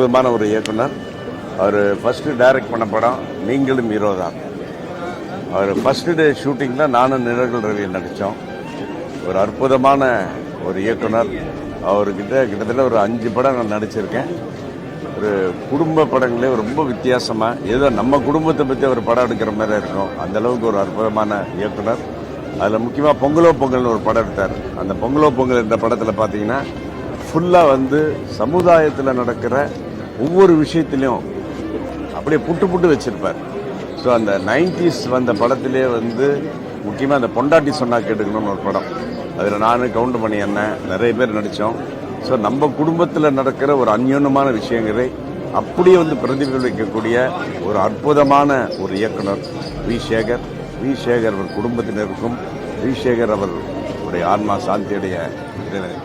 அற்புதமான ஒரு இயக்குனர். அவர் ஃபர்ஸ்ட் டைரக்ட் பண்ண படம் நீங்களும் ஹீரோ தான். அவர் ஃபர்ஸ்ட் டே ஷூட்டிங்கில் நானும் நிழல்கள் ரவி நடித்தோம் ஒரு அற்புதமான ஒரு இயக்குனர். அவர்கிட்ட கிட்டத்தட்ட ஒரு அஞ்சு படம் நான் நடிச்சிருக்கேன். ஒரு குடும்ப படங்களே ரொம்ப வித்தியாசமாக ஏதோ நம்ம குடும்பத்தை பற்றி ஒரு படம் எடுக்கிற மாதிரி இருக்கும். அந்த அளவுக்கு ஒரு அற்புதமான இயக்குனர். அதில் முக்கியமாக பொங்கலோ பொங்கல்னு ஒரு படம் எடுத்தார். அந்த பொங்கலோ பொங்கல் என்ற படத்தில் பார்த்தீங்கன்னா ஃபுல்லாக வந்து சமுதாயத்தில் நடக்கிற ஒவ்வொரு விஷயத்திலையும் அப்படியே புட்டு புட்டு வச்சிருப்பார். ஸோ அந்த நைன்டிஸ் வந்த படத்திலே வந்து முக்கியமாக அந்த பொண்டாட்டி சொன்னா கேட்டுக்கணும்னு ஒரு படம். அதில் நான் கவுண்ட் பண்ணி அண்ணன் நிறைய பேர் நடித்தோம் ஸோ நம்ம குடும்பத்தில் நடக்கிற ஒரு அந்யோன்யமான விஷயங்களை அப்படியே வந்து பிரதிபலிக்கக்கூடிய ஒரு அற்புதமான ஒரு இயக்குனர் வி. சேகர். வி. சேகர் அவர் குடும்பத்தினருக்கும் வி. சேகர் அவர் உடைய ஆன்மா சாந்தியுடைய இறைவனை